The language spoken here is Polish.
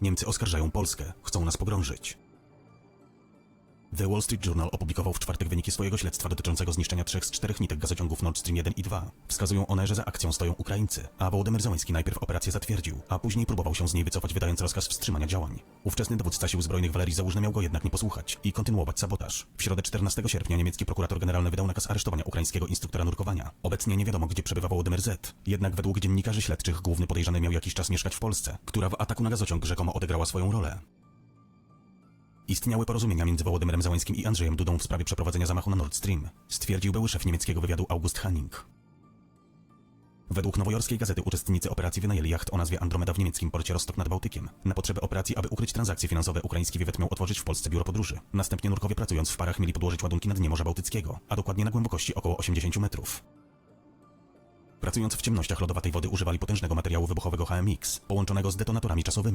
Niemcy oskarżają Polskę, chcą nas pogrążyć. The Wall Street Journal opublikował w czwartek wyniki swojego śledztwa dotyczącego zniszczenia trzech z czterech nitek gazociągów Nord Stream 1 i 2. Wskazują one, że za akcją stoją Ukraińcy, a Wołodymyr Zełański najpierw operację zatwierdził, a później próbował się z niej wycofać wydając rozkaz wstrzymania działań. Ówczesny dowódca sił zbrojnych Walerii Załużny miał go jednak nie posłuchać i kontynuować sabotaż. W środę 14 sierpnia niemiecki prokurator generalny wydał nakaz aresztowania ukraińskiego instruktora nurkowania. Obecnie nie wiadomo, gdzie przebywa Wołodymyr Z. Jednak według dziennikarzy śledczych główny podejrzany miał jakiś czas mieszkać w Polsce, która w ataku na gazociąg rzekomo odegrała swoją rolę. Istniały porozumienia między Wołodymyrem Załańskim i Andrzejem Dudą w sprawie przeprowadzenia zamachu na Nord Stream, stwierdził były szef niemieckiego wywiadu August Hanning. Według nowojorskiej gazety uczestnicy operacji wynajęli jacht o nazwie Andromeda w niemieckim porcie Rostok nad Bałtykiem. Na potrzeby operacji, aby ukryć transakcje finansowe, ukraiński wywiad miał otworzyć w Polsce biuro podróży. Następnie nurkowie pracując w parach mieli podłożyć ładunki na dnie Morza Bałtyckiego, a dokładnie na głębokości około 80 metrów. Pracując w ciemnościach lodowatej wody używali potężnego materiału wybuchowego HMX, połączonego z detonatorami czasowymi.